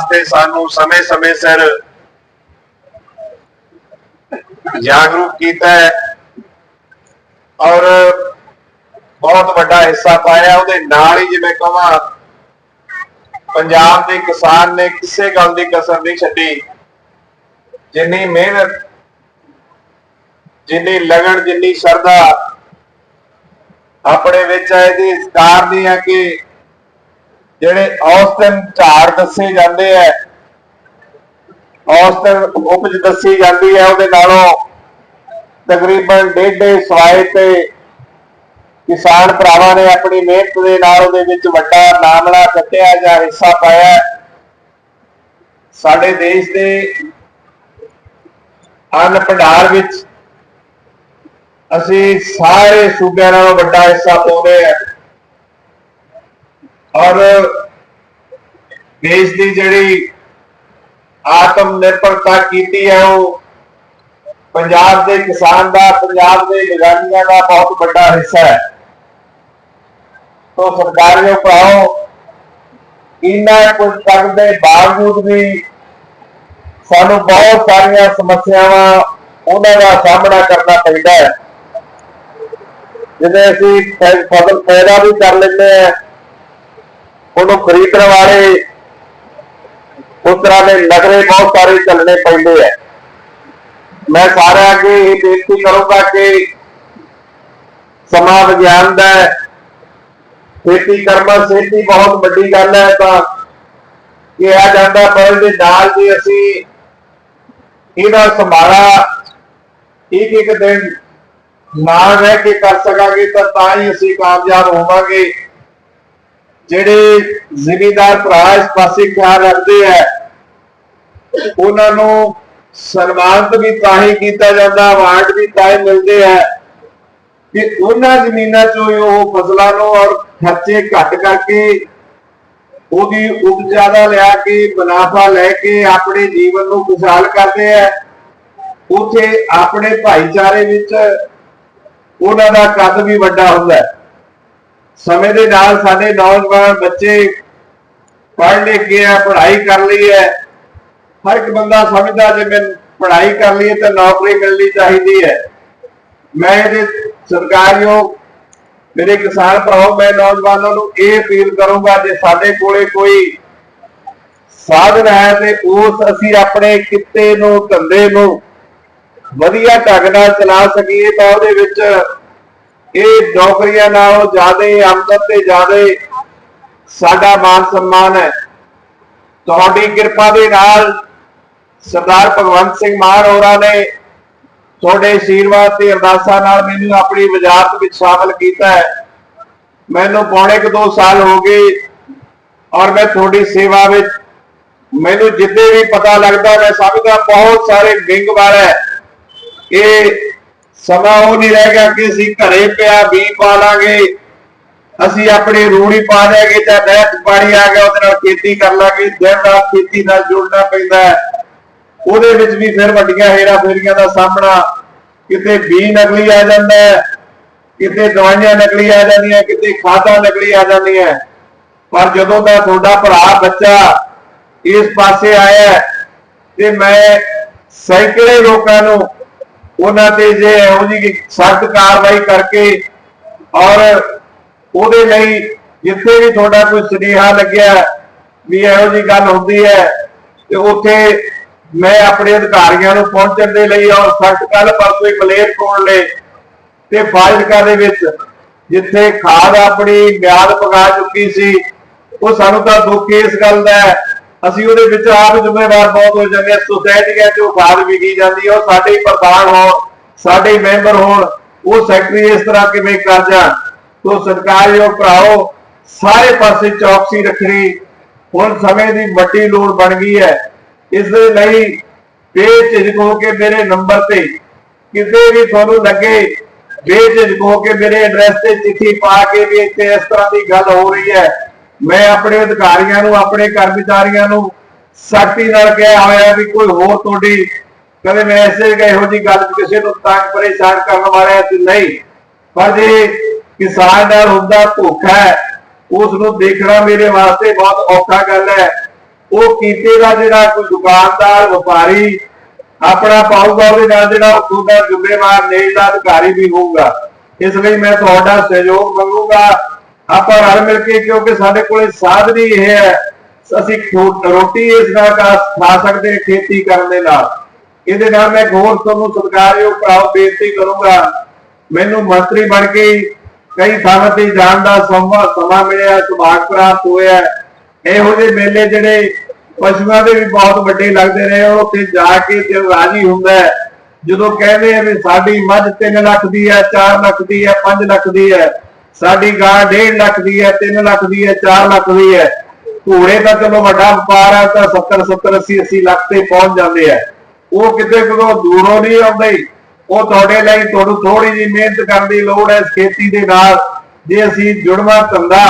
ਵਾਸਤੇ ਸਾਨੂੰ ਸਮੇਂ-ਸਮੇਂ ਸਿਰ ਜਾਗਰੂਕ ਕੀਤਾ ਹੈ ਔਰ ਬਹੁਤ ਵੱਡਾ ਹਿੱਸਾ ਪਾਇਆ ਉਹਦੇ ਨਾਲ ਹੀ ਜਿਵੇਂ ਕਹਾਂ ਪੰਜਾਬ ਦੇ ਕਿਸਾਨ ਨੇ ਕਿਸੇ ਗੱਲ ਦੀ ਕਸਰ ਨਹੀਂ ਛੱਡੀ। ਜਿੰਨੀ ਮਿਹਨਤ, ਜਿੰਨੀ ਲਗਨ, ਜਿੰਨੀ ਸ਼ਰਧਾ ਆਪਣੇ ਵਿੱਚ ਹੈ, ਇਹਦੀ ਇਸ ਕਾਰਨ ਹੀ ਹੈ ਕਿ ਜਿਹੜੇ ਔਸਤਨ ਝਾੜ ਦੱਸੇ ਜਾਂਦੇ ਹੈ ਔਸਤਨ ਉਪਜ ਦੱਸੀ ਜਾਂਦੀ ਹੈ ਉਹਦੇ ਨਾਲੋਂ ਤਕਰੀਬਨ ਡੇਢ ਡੇਢ ਸਵਾਏ ਤੇ ਕਿਸਾਨ ਭਰਾਵਾਂ ਨੇ ਆਪਣੀ ਮਿਹਨਤ ਦੇ ਨਾਲ ਉਹਦੇ ਵਿੱਚ ਵੱਡਾ ਨਾਮਣਾ ਕੱਟਿਆ ਜਾਂ ਹਿੱਸਾ ਪਾਇਆ। ਸਾਡੇ ਦੇਸ਼ ਦੇ ਅੰਨ ਭੰਡਾਰ ਵਿੱਚ ਅਸੀਂ ਸਾਰੇ ਸੂਬਿਆਂ ਨਾਲੋਂ ਵੱਡਾ ਹਿੱਸਾ ਪਾਉਂਦੇ ਹਾਂ ਔਰ ਦੇਸ਼ ਦੀ ਜਿਹੜੀ ਆਤਮ ਨਿਰਭਰਤਾ ਕੀਤੀ ਹੈ ਉਹ ਪੰਜਾਬ ਦੇ ਕਿਸਾਨ ਦਾ, ਪੰਜਾਬ ਦੇ ਨਿਗਰਾਨੀਆਂ ਦਾ ਬਹੁਤ ਵੱਡਾ ਹਿੱਸਾ ਹੈ। ਤੋਂ ਸਰਕਾਰੀਓ ਭਰਾਓ, ਇਹਨਾਂ ਕੁਝ ਕਰਨ ਦੇ ਬਾਵਜੂਦ ਵੀ ਸਾਨੂੰ ਬਹੁਤ ਸਾਰੀਆਂ ਸਮੱਸਿਆਵਾਂ ਉਹਨਾਂ ਦਾ ਸਾਹਮਣਾ ਕਰਨਾ ਪੈਂਦਾ ਹੈ। ਜਿਵੇਂ ਅਸੀਂ ਫਸਲ ਪੈਦਾ ਵੀ ਕਰ ਲੈਂਦੇ ਆ ਉਹਨੂੰ ਖਰੀਦਣ ਵਾਲੇ ਉਸ ਤਰ੍ਹਾਂ ਦੇ ਨਗਰੇ ਬਹੁਤ ਸਾਰੇ ਚੱਲਣੇ ਪੈਂਦੇ ਆ। ਮੈਂ ਸਾਰਿਆਂ ਅੱਗੇ ਇਹ ਬੇਨਤੀ ਕਰੂੰਗਾ ਕਿ ਸਮਾਂ ਵਿਗਿਆਨ ਦਾ ਖੇਤੀ ਕਰਨਾ ਸਿਹਤੀ ਬਹੁਤ ਵੱਡੀ ਗੱਲ ਹੈ ਤਾਂ ਕਿਹਾ ਜਾਂਦਾ ਪਰ ਇਹਦੇ ਨਾਲ ਜੇ ਅਸੀਂ ਇਹਦਾ ਸੰਭਾਲਾ ਇੱਕ ਇੱਕ ਦਿਨ ਨਾਲ ਰਹਿ ਕੇ ਕਰ ਸਕਾਂਗੇ ਤਾਂ ਤਾਂ ਹੀ ਅਸੀਂ ਕਾਮਯਾਬ ਹੋਵਾਂਗੇ। ਜਿਹੜੇ ਜ਼ਿਮੀਦਾਰ ਭਰਾ ਇਸ ਪਾਸੇ ਖਿਆਲ ਰੱਖਦੇ ਆ, ਉਹਨਾਂ ਨੂੰ ਸਨਮਾਨਿਤ ਵੀ ਤਾਂ ਹੀ ਕੀਤਾ ਜਾਂਦਾ ਅਵਾਰਡ ਵੀ ਤਾਂ ਹੀ ਮਿਲਦੇ ਆ ਕਿ ਉਹਨਾਂ ਜ਼ਮੀਨਾਂ ਚੋਂ ਉਹ ਫਸਲਾਂ ਨੂੰ ਔਰ ਖਰਚੇ ਘੱਟ ਕਰਕੇ ਉਹਦੀ ਉਪਜ ਜ਼ਿਆਦਾ ਲਿਆ ਕੇ, ਮੁਨਾਫਾ ਲੈ ਕੇ ਆਪਣੇ ਜੀਵਨ ਨੂੰ ਖੁਸ਼ਹਾਲ ਕਰਦੇ ਆ। ਉਥੇ ਆਪਣੇ ਭਾਈਚਾਰੇ ਵਿੱਚ ਉਹਨਾਂ ਦਾ ਕੱਦ ਵੀ ਵੱਡਾ ਹੁੰਦਾ। ਹੈ ਸਮੇਂ ਦੇ ਨਾਲ ਸਾਡੇ ਨੌਜਵਾਨ ਬੱਚੇ ਪੜ੍ਹ ਲਿਖ ਗਏ ਪੜ੍ਹਾਈ ਕਰ ਲਈ ਹੈ। ਹਰ ਇੱਕ ਬੰਦਾ ਸਮਝਦਾ ਜੇ ਮੈਂ ਪੜ੍ਹਾਈ ਕਰ ਲਈ ਤਾਂ ਨੌਕਰੀ ਮਿਲਣੀ ਚਾਹੀਦੀ ਹੈ। ਮੈਂ ਇਹਦੇ ਸਰਕਾਰੀਓ, ਮੇਰੇ ਕਿਸਾਨ ਭਰਾਓ, ਮੈਂ ਨੌਜਵਾਨਾਂ ਨੂੰ ਇਹ ਅਪੀਲ ਕਰੂੰਗਾ ਜੇ ਸਾਡੇ ਕੋਲੇ ਕੋਈ ਸਾਧਨ ਹੈ ਤੇ ਉਸ ਅਸੀਂ ਆਪਣੇ ਕਿੱਤੇ ਨੂੰ, ਧੰਦੇ ਨੂੰ ਵਧੀਆ ਢੰਗ ਨਾਲ ਚਲਾ ਸਕੀਏ ਤਾਂ ਉਹਦੇ ਵਿੱਚ ਇਹ ਨੌਕਰੀਆਂ ਨਾਲੋਂ ਜ਼ਿਆਦਾ, ਆਮਦਨ ਤੇ ਜ਼ਿਆਦਾ ਸਾਡਾ ਮਾਨ ਸਨਮਾਨ ਹੈ। ਤੁਹਾਡੀ ਕਿਰਪਾ ਦੇ ਨਾਲ ਸਰਦਾਰ ਭਗਵੰਤ ਸਿੰਘ ਮਾਨ ਹੋਰਾਂ ਨੇ ਤੁਹਾਡੇ ਆਸ਼ੀਰਵਾਦ ਤੇ ਅਰਦਾਸਾਂ ਨਾਲ ਮੈਨੂੰ ਆਪਣੀ ਵਜ਼ਾਰਤ ਵਿੱਚ ਸ਼ਾਮਲ ਕੀਤਾ ਹੈ। ਮੈਨੂੰ ਪੌਣੇ ਕੁ ਦੋ ਸਾਲ ਹੋ ਗਏ ਔਰ ਮੈਂ ਤੁਹਾਡੀ ਸੇਵਾ ਵਿੱਚ ਮੈਨੂੰ ਜਿੱਦੇ ਵੀ ਪਤਾ ਲੱਗਦਾ, ਮੈਂ ਸਮਝਦਾ ਬਹੁਤ ਸਾਰੇ ਵਿੰਗ ਵਾਲਾ ਇਹ ਸਮਾਂ ਉਹ ਨਹੀਂ ਰਹਿ ਗਿਆ ਕਿ ਅਸੀਂ ਘਰੇ ਪਿਆ ਵੀ ਪਾ ਲਾਂਗੇ। ਅਸੀਂ ਆਪਣੀ ਰੂੜੀ ਪਾ ਦੇਗੇ ਤਾਂ ਨਹਿਰ ਪਾਣੀ ਆ ਗਿਆ, ਉਹਦੇ ਨਾਲ ਖੇਤੀ ਕਰ ਲਾਂਗੇ। ਦਿਨ ਰਾਤ ਖੇਤੀ ਨਾਲ ਜੁੜਨਾ ਪੈਂਦਾ ਹੈ। ਉਹਦੇ ਵਿੱਚ ਵੀ ਫਿਰ ਵੱਡੀਆਂ ਹੇਰਾ ਫੇਰੀਆਂ ਦਾ ਸਾਹਮਣਾ। ਕਿਤੇ ਬੀ ਨਕਲੀ ਆ ਜਾਂਦਾ ਹੈ, ਕਿਤੇ ਦਵਾਈਆਂ ਨਕਲੀ ਆ ਜਾਂਦੀਆਂ, ਕਿਤੇ ਖਾਦਾਂ ਨਕਲੀ ਆ ਜਾਂਦੀਆਂ। ਪਰ ਜਦੋਂ ਦਾ ਤੁਹਾਡਾ ਭਰਾ ਬੱਚਾ ਇਸ ਪਾਸੇ ਆਇਆ ਤੇ ਮੈਂ ਸੈਂਕੜੇ ਲੋਕਾਂ ਨੂੰ ਉਹਨਾਂ ਤੇ ਜੇ ਇਹੋ ਜਿਹੀ ਸਖਤ ਕਾਰਵਾਈ ਕਰਕੇ ਔਰ ਉਹਦੇ ਲਈ ਜਿੱਥੇ ਵੀ ਤੁਹਾਡਾ ਕੋਈ ਸੁਨੇਹਾ ਲੱਗਿਆ ਵੀ ਇਹੋ ਜਿਹੀ ਗੱਲ ਹੁੰਦੀ ਹੈ, ਤੇ ਉੱਥੇ ਮੈਂ ਆਪਣੇ ਅਧਿਕਾਰੀਆਂ ਨੂੰ ਪਹੁੰਚਣ ਦੇ ਲਈ ਔਰ ਸਖਤ ਕੱਲ ਪਰਸੋਂ ਹੀ ਮਲੇਰਕੋਟਲੇ ਤੇ ਫਾਜ਼ਿਲਕਾ ਦੇ ਵਿੱਚ ਜਿੱਥੇ ਖਾਦ ਆਪਣੀ ਮਿਆਦ ਪਕਾ ਚੁੱਕੀ ਸੀ, ਉਹ ਸਾਨੂੰ ਤਾਂ ਦੁੱਖ ਇਸ ਗੱਲ ਦਾ ਹੈ। ਅਸੀਂ ਉਹਦੇ ਵਿੱਚ ਆਪ ਜ਼ਿੰਮੇਵਾਰ ਬਹੁਤ ਹੋ ਜਾਂਦੇ ਹਾਂ। ਸੁਸਾਇਟੀਆਂ 'ਚ ਉਹ ਖਾਦ ਵਿਕੀ ਜਾਂਦੀ ਹੈ ਉਹ ਸਾਡੇ ਪ੍ਰਧਾਨ ਹੋਣ, ਸਾਡੇ ਮੈਂਬਰ ਹੋਣ, ਉਹ ਸੈਕਟਰੀ ਇਸ ਤਰ੍ਹਾਂ ਕਿਵੇਂ ਕਰ ਜਾਣ? ਤੋ ਸਰਕਾਰੀਓ ਭਰਾਓ, ਸਾਰੇ ਪਾਸੇ ਚੌਕਸੀ ਰੱਖਣੀ ਹੁਣ ਸਮੇਂ ਦੀ ਵੱਡੀ ਲੋੜ ਬਣ ਗਈ ਹੈ। ਇਸ ਦੇ ਲਈ ਬੇਝਿਜਕ ਹੋ ਕੇ ਮੇਰੇ ਨੰਬਰ ਤੇ ਕਿਸੇ ਵੀ ਤੁਹਾਨੂੰ ਲੱਗੇ, ਬੇਝਿਜਕ ਹੋ ਕੇ ਮੇਰੇ ਐਡਰੈਸ ਤੇ ਚਿੱਠੀ ਪਾ ਕੇ ਵੀ ਇੱਥੇ ਇਸ ਤਰ੍ਹਾਂ ਦੀ ਗੱਲ ਹੋ ਰਹੀ ਹੈ। ਮੈਂ ਆਪਣੇ ਅਧਿਕਾਰੀਆਂ ਨੂੰ, ਆਪਣੇ ਕਰਮਚਾਰੀਆਂ ਨੂੰ ਸਖਤੀ ਨਾਲ ਕਿਹਾ ਹੋਇਆ ਵੀ ਕੋਈ ਹੋਰ ਤੁਹਾਡੀ ਕਦੇ ਮੈਂ ਐਸੇ ਇਹੋ ਜੀ ਗੱਲ ਕਿਸੇ ਨੂੰ ਤੰਗ ਪਰੇਸ਼ਾਨ ਕਰਨ ਵਾਲਾ ਤੇ ਨਹੀਂ। ਪਰ ਜੇ ਕਿਸਾਨ ਨਾਲ ਹੁੰਦਾ ਧੋਖਾ ਹੈ ਉਸ ਨੂੰ ਦੇਖਣਾ ਮੇਰੇ ਵਾਸਤੇ ਬਹੁਤ ਔਖਾ ਗੱਲ ਹੈ। ਉਹ ਕੀਤੇ ਦਾ ਜਿਹੜਾ ਕੋਈ ਦੁਕਾਨਦਾਰ, ਵਪਾਰੀ ਆਪਣਾ ਪਾਊਗਾ, ਉਹਦੇ ਨਾਲ ਜਿਹੜਾ ਉਹਦਾ ਜ਼ਿੰਮੇਵਾਰ ਨੇੜ ਦਾ ਅਧਿਕਾਰੀ ਵੀ ਹੋਊਗਾ। ਇਸ ਲਈ ਮੈਂ ਤੁਹਾਡਾ ਸਹਿਯੋਗ ਮੰਗੂਗਾ। ਆਪਾਂ ਰਲ ਮਿਲ ਕੇ, ਕਿਉਂਕਿ ਸਾਡੇ ਕੋਲੇ ਸਾਧਨ ਹੀ ਇਹ ਹੈ, ਅਸੀਂ ਰੋਟੀ ਇਸ ਨਾਲ ਖਾ ਸਕਦੇ ਖੇਤੀ ਕਰਨ ਦੇ ਨਾਲ। ਇਹਦੇ ਨਾਲ ਮੈਂ ਹੋਰ ਤੁਹਾਨੂੰ ਸਤਿਕਾਰਯੋਗ ਭਰਾਓ ਬੇਨਤੀ ਕਰੂੰਗਾ, ਮੈਨੂੰ ਮੰਤਰੀ ਬਣ ਕੇ ਕਈ ਥਾਵਾਂ ਤੇ ਜਾਣ ਦਾ ਸਮਾਂ ਸਮਾਂ ਮਿਲਿਆ, ਸੁਭਾਗ ਪ੍ਰਾਪਤ ਹੋਇਆ। ਇਹੋ ਜਿਹੇ ਮੇਲੇ ਜਿਹੜੇ ਪਸ਼ੂਆਂ ਦੇ ਵੀ ਬਹੁਤ ਵੱਡੇ ਲੱਗਦੇ ਨੇ ਉੱਥੇ ਜਾ ਕੇ ਤੇ ਰਾਜੀ ਹੁੰਦਾ ਹੈ। ਜਦੋਂ ਕਹਿੰਦੇ ਆ ਵੀ ਸਾਡੀ ਮੱਝ 3 ਲੱਖ ਦੀ ਹੈ 4 ਲੱਖ ਦੀ ਹੈ 5 ਲੱਖ ਦੀ ਹੈ ਸਾਡੀ ਗਾਂ 1.5 ਲੱਖ ਦੀ ਹੈ 3 ਲੱਖ ਦੀ ਹੈ 4 ਲੱਖ ਦੀ ਹੈ। ਘੋੜੇ ਤਾਂ ਚਲੋ ਵੱਡਾ ਵਪਾਰ ਹੈ, ਤਾਂ 70 70 80 80 ਲੱਖ ਤੇ ਪਹੁੰਚ ਜਾਂਦੇ ਆ ਉਹ ਕਿਤੇ ਕੋਲੋਂ ਦੂਰੋਂ ਨਹੀਂ ਆਉਂਦੇ। ਉਹ ਤੁਹਾਡੇ ਲਈ ਤੁਹਾਨੂੰ ਥੋੜੀ ਜਿਹੀ ਮਿਹਨਤ ਕਰਨ ਦੀ ਲੋੜ ਹੈ ਖੇਤੀ ਦੇ ਨਾਲ। ਜੇ ਅਸੀਂ ਜੁੜਵਾ ਧੰਦਾ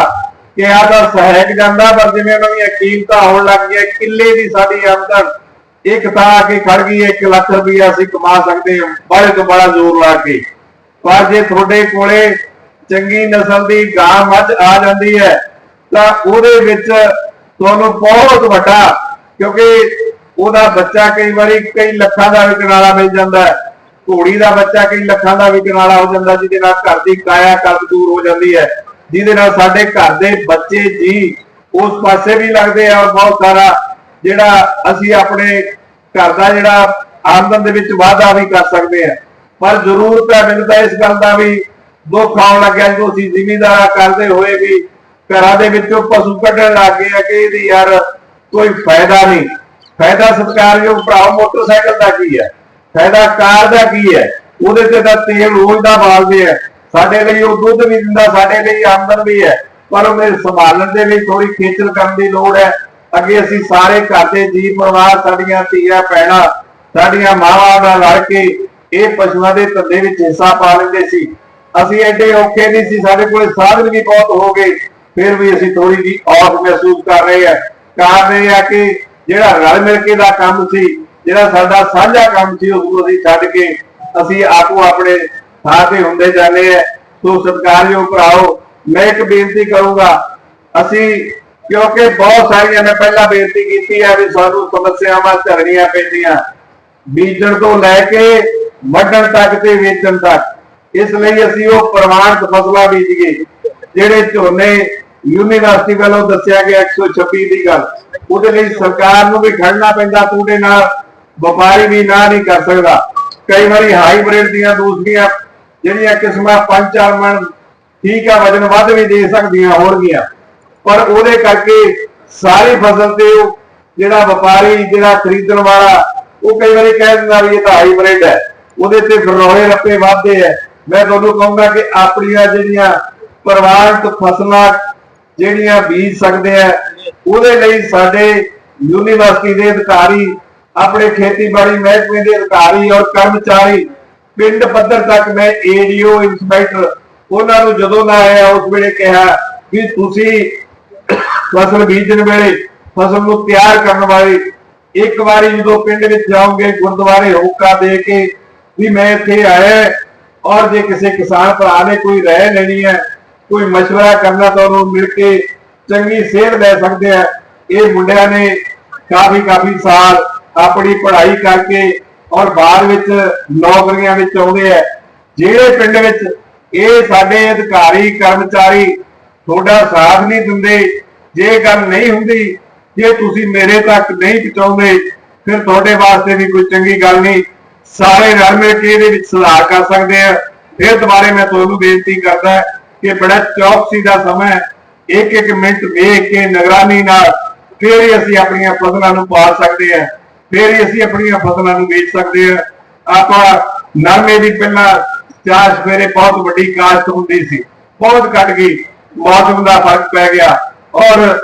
ਕਿ ਆ ਤਾਂ ਸਹਾਇਕ ਜਾਂਦਾ, ਪਰ ਜਿਵੇਂ ਉਹਨਾਂ ਦੀਆਂ ਕੀਮਤਾਂ ਹੋਣ ਲੱਗ ਗਈਆਂ, ਕਿੱਲੇ ਦੀ ਸਾਡੀ ਆਮਦਨ ਇੱਕ ਤਾਂ ਆ ਕੇ ਖੜ ਗਈ 1 ਲੱਖ ਰੁਪਈਆ ਅਸੀਂ ਕਮਾ ਸਕਦੇ ਹਾਂ ਬੜੇ ਤੋਂ ਬੜਾ ਜ਼ੋਰ ਲਾ ਕੇ। ਪਰ ਜੇ ਤੁਹਾਡੇ ਕੋਲੇ ਚੰਗੀ ਨਸਲ ਦੀ ਗਾਂ ਮੱਝ ਆ ਜਾਂਦੀ ਹੈ, ਤਾਂ ਉਹਦੇ ਵਿੱਚ ਤੁਹਾਨੂੰ ਬਹੁਤ ਵੱਡਾ, ਕਿਉਂਕਿ ਉਹਦਾ ਬੱਚਾ ਕਈ ਵਾਰੀ ਕਈ ਲੱਖਾਂ ਦਾ ਵਿਕਣ ਮਿਲ ਜਾਂਦਾ ਹੈ, ਘੋੜੀ ਦਾ ਬੱਚਾ ਕਈ ਲੱਖਾਂ ਦਾ ਵਿਕਣ ਹੋ ਜਾਂਦਾ, ਜਿਹਦੇ ਨਾਲ ਘਰ ਦੀ ਕਾਇਆ ਕਲਪ ਦੂਰ ਹੋ ਜਾਂਦੀ ਹੈ, ਜਿਹਦੇ ਨਾਲ ਸਾਡੇ ਘਰ ਦੇ ਬੱਚੇ ਜੀ ਉਸ ਪਾਸੇ ਵੀ ਲੱਗਦੇ ਆ ਔਰ ਬਹੁਤ ਸਾਰਾ ਜਿਹੜਾ ਅਸੀਂ ਆਪਣੇ ਘਰ ਦਾ ਜਿਹੜਾ ਆਮਦਨ ਦੇ ਵਿੱਚ ਵਾਧਾ ਵੀ ਕਰ ਸਕਦੇ ਆ ਪਰ ਜ਼ਰੂਰਤ ਹੈ, ਮੈਨੂੰ ਤਾਂ ਇਸ ਗੱਲ ਦਾ ਵੀ ਦੁੱਖ ਆਉਣ ਲੱਗਿਆ ਜੋ ਅਸੀਂ ਜ਼ਿਮੀਂਦਾਰਾ ਕਰਦੇ ਹੋਏ ਵੀ ਘਰਾਂ ਦੇ ਵਿੱਚੋਂ ਪਸ਼ੂ ਕੱਢਣ ਲੱਗ ਗਏ ਕਿ ਇਹਦੀ ਯਾਰ ਕੋਈ ਫਾਇਦਾ ਨਹੀਂ। ਫਾਇਦਾ ਸਤਿਕਾਰਯੋਗ ਭਰਾਓ, ਮੋਟਰਸਾਈਕਲ ਦਾ ਕੀ ਹੈ? ਫਾਇਦਾ ਕਾਰ ਦਾ ਕੀ ਹੈ? ਉਹਦੇ ਤੇ ਤਾਂ ਤੇਲ ਰੋਜ਼ ਦਾ ਬਾਲਦੇ ਆ। ਸਾਡੇ ਲਈ ਉਹ ਦੁੱਧ ਵੀ ਦਿੰਦਾ, ਸਾਡੇ ਲਈ ਆਮਦਨ ਵੀ ਹੈ। ਪਰ ਉਹਨੇ ਸੰਭਾਲਣ ਦੇ ਲਈ ਥੋੜੀ ਖੇਚਲ ਕਰਨ ਦੀ ਲੋੜ ਹੈ। ਅੱਗੇ ਅਸੀਂ ਸਾਰੇ ਘਰ ਦੇ ਜੀ ਪਰਿਵਾਰ, ਸਾਡੀਆਂ ਧੀਆਂ, ਭੈਣਾਂ, ਸਾਡੀਆਂ ਮਾਵਾਂ ਨਾਲ ਰਲ ਕੇ ਇਹ ਪਸ਼ੂਆਂ ਦੇ ਧੰਦੇ ਵਿੱਚ ਹਿੱਸਾ ਪਾ ਲੈਂਦੇ ਸੀ। ਅਸੀਂ ਐਡੇ ਔਖੇ ਨਹੀਂ ਸੀ, ਸਾਡੇ ਕੋਲ ਸਾਧਨ ਵੀ ਬਹੁਤ ਹੋ ਗਏ, ਫਿਰ ਵੀ ਅਸੀਂ ਥੋੜੀ ਜੀ ਔਖ ਮਹਿਸੂਸ ਕਰ ਰਹੇ ਆ ਕਾਰਨ ਇਹ ਆ ਕਿ ਜਿਹੜਾ ਰਲ ਮਿਲ ਕੇ ਦਾ ਕੰਮ ਸੀ, ਜਿਹੜਾ ਸਾਡਾ ਸਾਂਝਾ ਕੰਮ ਸੀ, ਉਸ ਨੂੰ ਅਸੀਂ ਛੱਡ ਕੇ ਅਸੀਂ ਆਪੋ ਆਪਣੇ ਥਾਂ ਤੇ ਹੁੰਦੇ ਜਾਂਦੇ ਆ ਸੋ ਸਤਿਕਾਰਯੋਗ ਭਰਾਓ, ਮੈਂ ਇੱਕ ਬੇਨਤੀ ਕਰੂੰਗਾ, ਅਸੀਂ ਕਿਉਂਕਿ ਬਹੁਤ ਸਾਰੀਆਂ ਮੈਂ ਪਹਿਲਾਂ ਬੇਨਤੀ ਕੀਤੀ ਹੈ ਵੀ ਸਾਨੂੰ ਸਮੱਸਿਆਵਾਂ ਝਗੜੀਆਂ ਪੈਂਦੀਆਂ। ਬੀਜਣ ਤੋਂ ਲੈ ਕੇ ਵੱਢਣ ਤੱਕ ਤੇ ਵੇਚਣ ਤੱਕ। ਇਸ ਲਈ ਅਸੀਂ ਉਹ ਪ੍ਰਮਾਣਿਤ ਫਸਲਾਂ ਬੀਜੀਏ ਜਿਹੜੇ ਝੋਨੇ ਯੂਨੀਵਰਸਿਟੀ ਵੱਲੋਂ ਦੱਸਿਆ ਗਿਆ 126 ਦੀ ਗੱਲ। ਉਹਦੇ ਲਈ ਸਰਕਾਰ ਨੂੰ ਵੀ ਖੜਨਾ ਪੈਂਦਾ ਤੁਹਾਡੇ ਨਾਲ ਵਪਾਰੀ ਵੀ ਨਾ ਨਹੀਂ ਕਰ ਸਕਦਾ। ਕਈ ਵਾਰੀ ਹਾਈਬ੍ਰਿਡ ਦੀਆਂ ਦੂਸਰੀਆਂ ਜਿਹੜੀਆਂ ਕਿਸਮਾਂ ਪੰਜ ਚਾਰ ਮਣ ਠੀਕ ਆ, ਵਜਨ ਵੱਧ ਵੀ ਦੇ ਸਕਦੀਆਂ ਹੋਣਗੀਆਂ। ਪਰ ਉਹਦੇ ਕਰਕੇ ਸਾਰੀ ਫਸਲ ਤੇ ਉਹ ਜਿਹੜਾ ਵਪਾਰੀ, ਜਿਹੜਾ ਖਰੀਦਣ ਵਾਲਾ, ਉਹ ਕਈ ਵਾਰੀ ਕਹਿ ਦਿੰਦਾ ਵੀ ਇਹ ਤਾਂ ਹਾਈਬ੍ਰਿਡ ਹੈ। ਉਹਦੇ ਤੇ ਫਿਰ ਰੋਲੇ ਰੱਪੇ ਵੱਧਦੇ ਆ। ਮੈਂ ਤੁਹਾਨੂੰ ਕਹੂੰਗਾ ਕਿ ਆਪਣੀਆਂ ਜਿਹੜੀਆਂ ਪ੍ਰਵਾਨਿਤ ਫਸਲਾਂ ਜਿਹੜੀਆਂ ਬੀਜ ਸਕਦੇ ਆ, ਉਹਦੇ ਲਈ ਸਾਡੇ ਯੂਨੀਵਰਸਿਟੀ ਦੇ ਅਧਿਕਾਰੀ, ਆਪਣੇ ਖੇਤੀਬਾੜੀ ਮਹਿਕਮੇ ਦੇ ਅਧਿਕਾਰੀ ਔਰ ਕਰਮਚਾਰੀ, ਪਿੰਡ ਪੱਧਰ ਤੱਕ ਮੈਂ ਏਡੀਓ ਇੰਸਪੈਕਟਰ ਉਹਨਾਂ ਨੂੰ ਜਦੋਂ ਮੈਂ ਆਇਆ, ਉਸ ਵੇਲੇ ਕਿਹਾ ਵੀ ਤੁਸੀਂ ਫਸਲ ਬੀਜਣ ਵੇਲੇ ਫਸਲ ਨੂੰ ਤਿਆਰ ਕਰਨ ਵਾਲੇ ਇੱਕ ਵਾਰੀ ਜਦੋਂ ਪਿੰਡ ਵਿੱਚ ਜਾਓਗੇ, ਗੁਰਦੁਆਰੇ ਹੋਕਾ ਦੇ ਕੇ ਵੀ ਮੈਂ ਇੱਥੇ ਆਇਆ ਔਰ ਜੇ ਕਿਸੇ ਕਿਸਾਨ ਭਰਾ ਨੇ ਕੋਈ ਰਾਏ ਲੈਣੀ ਹੈ ਕੋਈ مشورہ ਕਰਨਾ ਤਾਂ ਉਹਨੂੰ ਮਿਲ ਕੇ ਚੰਗੀ ਸੇਧ ਲੈ ਸਕਦੇ ਆ ਇਹ ਮੁੰਡਿਆਂ ਨੇ ਕਾਫੀ ਕਾਫੀ ਸਾਲ ਆਪਣੀ ਪੜ੍ਹਾਈ ਕਰਕੇ ਔਰ ਬਾਅਦ ਵਿੱਚ ਨੌਕਰੀਆਂ ਵਿੱਚ ਆਉਂਦੇ ਆ ਜਿਹੜੇ ਪਿੰਡ ਵਿੱਚ ਇਹ ਸਾਡੇ ਅਧਿਕਾਰੀ ਕਰਮਚਾਰੀ ਤੁਹਾਡਾ ਸਾਥ ਨਹੀਂ ਦਿੰਦੇ ਜੇ ਗੱਲ ਨਹੀਂ ਹੁੰਦੀ ਜੇ ਤੁਸੀਂ ਮੇਰੇ ਤੱਕ ਨਹੀਂ ਪਹੁੰਚਾਉਂਦੇ ਫਿਰ ਤੁਹਾਡੇ ਵਾਸਤੇ ਵੀ ਕੋਈ ਚੰਗੀ ਗੱਲ ਨਹੀਂ ਸਾਰੇ ਰਲ ਮਿਲ ਕੇ ਇਹਦੇ ਵਿੱਚ ਸੁਧਾਰ ਕਰ ਸਕਦੇ ਆ। ਫਿਰ ਦੁਬਾਰੇ ਮੈਂ ਤੁਹਾਨੂੰ ਬੇਨਤੀ ਕਰਦਾ ਕਿ ਬੜਾ ਚੌਕਸੀ ਦਾ ਸਮਾਂ ਇੱਕ ਇੱਕ ਮਿੰਟ ਵੇਖ ਕੇ ਨਿਗਰਾਨੀ ਨਾਲ ਫਿਰ ਹੀ ਅਸੀਂ ਆਪਣੀਆਂ ਫਸਲਾਂ ਨੂੰ ਪਾਲ ਸਕਦੇ ਆ। ਫਿਰ ਹੀ ਅਸੀਂ ਆਪਣੀਆਂ ਫਸਲਾਂ ਨੂੰ ਵੇਚ ਸਕਦੇ ਆ। ਆਪਾਂ ਨਰਮੇ ਦੀ ਪਹਿਲਾਂ ਚਾਰ ਸਵੇਰੇ ਬਹੁਤ ਵੱਡੀ ਕਾਸ਼ਤ ਹੁੰਦੀ ਸੀ। ਬਹੁਤ ਘਟ ਗਈ। ਮੌਸਮ ਦਾ ਫ਼ਰਕ ਪੈ ਗਿਆ। ਔਰ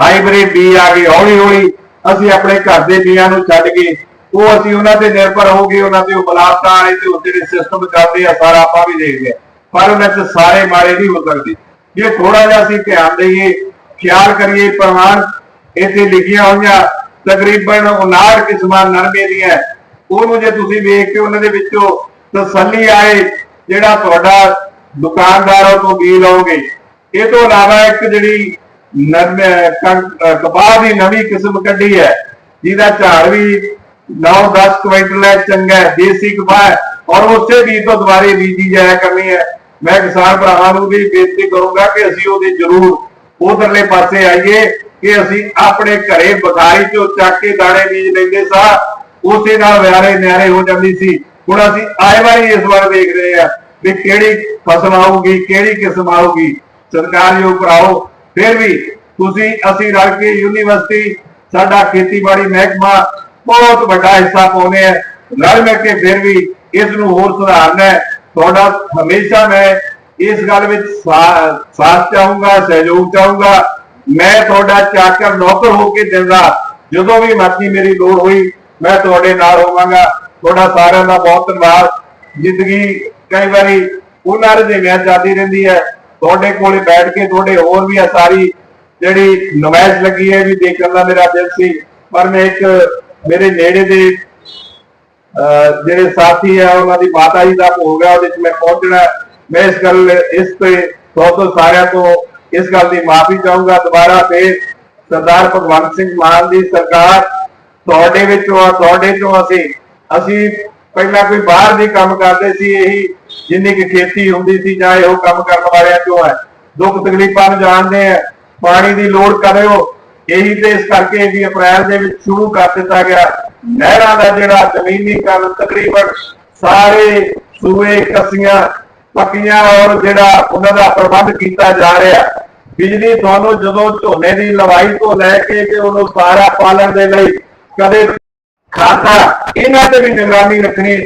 ਹਾਈਬ੍ਰਿਡ ਬੀ ਆ ਗਏ। ਹੌਲੀ ਹੌਲੀ ਅਸੀਂ ਆਪਣੇ ਘਰ ਦੇ ਬੀਆਂ ਨੂੰ ਛੱਡ ਕੇ ਉਹ ਅਸੀਂ ਉਹਨਾਂ ਤੇ ਨਿਰਭਰ ਹੋ ਗਏ ਉਹਨਾਂ ਤੇ ਉਹ ਬਲਾਸਟਾਂ ਵਾਲੇ ਤੇ ਉਹ ਜਿਹੜੇ ਸਿਸਟਮ ਚੱਲਦੇ ਆ, ਸਾਰਾ ਆਪਾਂ ਵੀ ਦੇਖਦੇ ਆ ਪਰ ਉਹਨਾਂ ਚ ਸਾਰੇ ਮਾਰੇ ਨਹੀਂ ਹੋ ਸਕਦੇ। ਜੇ ਥੋੜਾ ਜਿਹਾ ਅਸੀਂ ਧਿਆਨ ਦਈਏ, ਖਿਆਲ ਕਰੀਏ, ਪ੍ਰਮਾਣ ਇੱਥੇ ਲਿਖੀਆਂ ਹੋਈਆਂ, ਤਕਰੀਬਨ 59 ਕਿਸਮਾਂ ਨਰਮੇ ਦੀਆਂ। ਉਹਨੂੰ ਜੇ ਤੁਸੀਂ ਵੇਖ ਕੇ ਉਹਨਾਂ ਦੇ ਵਿੱਚੋਂ ਤਸੱਲੀ ਆਏ, ਜਿਹੜਾ ਤੁਹਾਡਾ ਦੁਕਾਨਦਾਰਾਂ ਤੋਂ ਬੀ ਲਓਗੇ। ਇਹ ਤੋਂ ਇਲਾਵਾ ਇੱਕ ਜਿਹੜੀ ਨਵੇਂ ਕਪਾਹ ਦੀ ਨਵੀਂ ਕਿਸਮ ਕੱਢੀ ਹੈ, ਜਿਹਦਾ ਝਾੜ ਵੀ 9-10 ਕੁਇੰਟਲ ਹੈ ਚੰਗਾ ਦੇਸੀ ਕਪਾਹ ਹੈ, ਔਰ ਉਸੇ ਬੀਜ ਤੋਂ ਦੁਬਾਰੇ ਬੀਜੀ ਜਾਇਆ ਕਰਨੀ ਹੈ। ਮੈਂ ਕਿਸਾਨ ਭਰਾਵਾਂ ਨੂੰ ਵੀ ਬੇਨਤੀ ਕਰੂੰਗਾ ਕਿ ਅਸੀਂ ਉਹਦੇ ਜ਼ਰੂਰ ਉਧਰਲੇ ਪਾਸੇ ਆਈਏ, ਕਿ ਅਸੀਂ ਆਪਣੇ ਘਰੇ ਬਖਾਰੀ ਚੋਂ ਚੱਕ ਕੇ ਦਾਣੇ ਬੀਜ ਲੈਂਦੇ ਸਾਂ। ਉਸੇ ਨਾਲ ਵਿਆਰੇ ਨਿਆਰੇ ਹੋ ਜਾਂਦੀ ਸੀ। ਹੁਣ ਅਸੀਂ ਆਏ ਵਾਰੀ ਇਸ ਵਾਰ ਦੇਖ ਰਹੇ ਆ ਵੀ ਕਿਹੜੀ ਫਸਲ ਆਊਗੀ, ਕਿਹੜੀ ਕਿਸਮ ਆਊਗੀ। ਸਰਕਾਰਯੋਗ ਭਰਾਓ ਫਿਰ ਵੀ ਤੁਸੀਂ, ਅਸੀਂ ਰਲ ਕੇ ਯੂਨੀਵਰਸਿਟੀ, ਸਾਡਾ ਖੇਤੀਬਾੜੀ ਮਹਿਕਮਾ ਬਹੁਤ ਵੱਡਾ ਹਿੱਸਾ ਪਾਉਨੇ ਆ। ਰਲ ਮਿਲ ਕੇ ਫਿਰ ਵੀ ਇਸ ਨੂੰ ਹੋਰ ਸੁਧਾਰਨਾ ਹੈ। ਤੁਹਾਡਾ ਹਮੇਸ਼ਾ ਮੈਂ ਇਸ ਗੱਲ ਵਿੱਚ ਸਾਥ ਚਾਹੂੰਗਾ, ਸਹਿਯੋਗ ਚਾਹੂੰਗਾ। ਮੈਂ ਤੁਹਾਡਾ ਚਾਕਰ ਨੌਕਰ ਹੋ ਕੇ ਦਿੰਦਾ। ਜਦੋਂ ਵੀ ਮਰਜ਼ੀ ਮੇਰੀ ਲੋੜ ਹੋਈ, ਮੈਂ ਤੁਹਾਡੇ ਨਾਲ ਹੋਵਾਂਗਾ। ਤੁਹਾਡਾ ਸਾਰਿਆਂ ਦਾ ਬਹੁਤ ਧੰਨਵਾਦ। ਜ਼ਿੰਦਗੀ ਕਈ ਵਾਰੀ ਉਹਨਾਂ ਦੇ ਵਿਆਹ ਜਾਂਦੀ ਰਹਿੰਦੀ ਹੈ। ਤੁਹਾਡੇ ਕੋਲੇ ਬੈਠ ਕੇ ਤੁਹਾਡੇ ਹੋਰ ਵੀ ਆ ਸਾਰੀ ਜਿਹੜੀ ਨਮਾਇਸ਼ ਲੱਗੀ ਹੈ ਵੀ ਦੇਖਣ ਦਾ ਮੇਰਾ ਦਿਲ ਸੀ। ਪਰ ਮੈਂ ਇੱਕ ਮੇਰੇ ਨੇੜੇ ਦੇ, ਅਹ, ਜਿਹੜੇ ਸਾਥੀ ਆ, ਉਹਨਾਂ ਦੀ ਮਾਤਾ ਜੀ ਦਾ ਭੋਗ ਹੈ ਉਹਦੇ ਵਿੱਚ ਮੈਂ ਪਹੁੰਚਣਾ ਮੈਂ ਇਸ ਗੱਲ, ਇਸ ਤੇ ਬਹੁਤ ਸਾਰਿਆਂ ਤੋਂ ਇਸ ਗੱਲ ਦੀ ਮਾਫੀ ਚਾਹੂੰਗਾ। ਦੁਬਾਰਾ ਫੇਰ ਸਰਦਾਰ ਭਗਵੰਤ ਸਿੰਘ ਮਾਨ ਦੀ ਸਰਕਾਰ ਤੁਹਾਡੇ ਵਿੱਚੋਂ ਆ, ਤੁਹਾਡੇ ਚੋਂ ਅਸੀਂ ਅਸੀਂ ਪਹਿਲਾਂ ਕੋਈ ਬਾਹਰ ਦੇ ਕੰਮ ਕਰਦੇ ਸੀ, ਇਹੀ ਜਿੰਨੀ ਕਿ ਖੇਤੀ ਹੁੰਦੀ ਸੀ, ਜਾਂ ਇਹੋ ਕੰਮ ਕਰਨ ਵਾਲਿਆਂ ਚੋਂ ਹੈ। ਦੁੱਖ ਤਕਲੀਫਾਂ ਨੂੰ ਜਾਣਦੇ ਆ ਪਾਣੀ ਦੀ ਲੋੜ ਕਰਿਓ। ਇਹੀ ਤੇ ਇਸ ਕਰਕੇ ਵੀ ਅਪ੍ਰੈਲ ਦੇ ਵਿੱਚ ਸ਼ੁਰੂ ਕਰ ਦਿੱਤਾ ਗਿਆ। ਨਹਿਰਾਂ ਦਾ ਜਿਹੜਾ ਜ਼ਮੀਨੀਕਰਨ ਤਕਰੀਬਨ ਸਾਰੇ ਸੂਏ, ਕਸੀਆਂ, ਪੱਕੀਆਂ ਔਰ ਜਿਹੜਾ ਉਹਨਾਂ ਦਾ ਪ੍ਰਬੰਧ ਕੀਤਾ ਜਾ ਰਿਹਾ। ਬਿਜਲੀ ਤੁਹਾਨੂੰ ਜਦੋਂ ਝੋਨੇ ਦੀ ਲਵਾਈ ਤੋਂ ਲੈ ਕੇ ਕਿ ਉਹਨੂੰ ਸਾਰਾ ਪਾਲਣ ਦੇ ਲਈ ਕਦੇ ਖਾਤਾ ਇਹਨਾਂ ਤੇ ਵੀ ਨਿਗਰਾਨੀ ਰੱਖਣੀ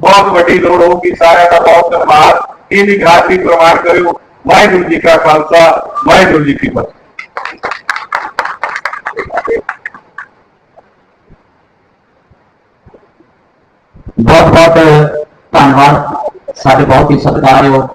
ਬਹੁਤ ਵੱਡੀ ਲੋੜ ਹੋਊਗੀ। ਸਾਰਿਆਂ ਦਾ ਬਹੁਤ ਧੰਨਵਾਦ। ਇਹਦੀ ਖਾਤਰੀ ਪ੍ਰਮਾਣ ਕਰਿਓ ਵਾਹਿਗੁਰੂ ਜੀ ਕਾ ਖਾਲਸਾ ਵਾਹਿਗੁਰੂ ਜੀ ਕੀ ਫਤਿਹ ਬਹੁਤ ਬਹੁਤ ਧੰਨਵਾਦ ਸਾਡੇ ਬਹੁਤ ਹੀ ਸਤਿਕਾਰਯੋਗ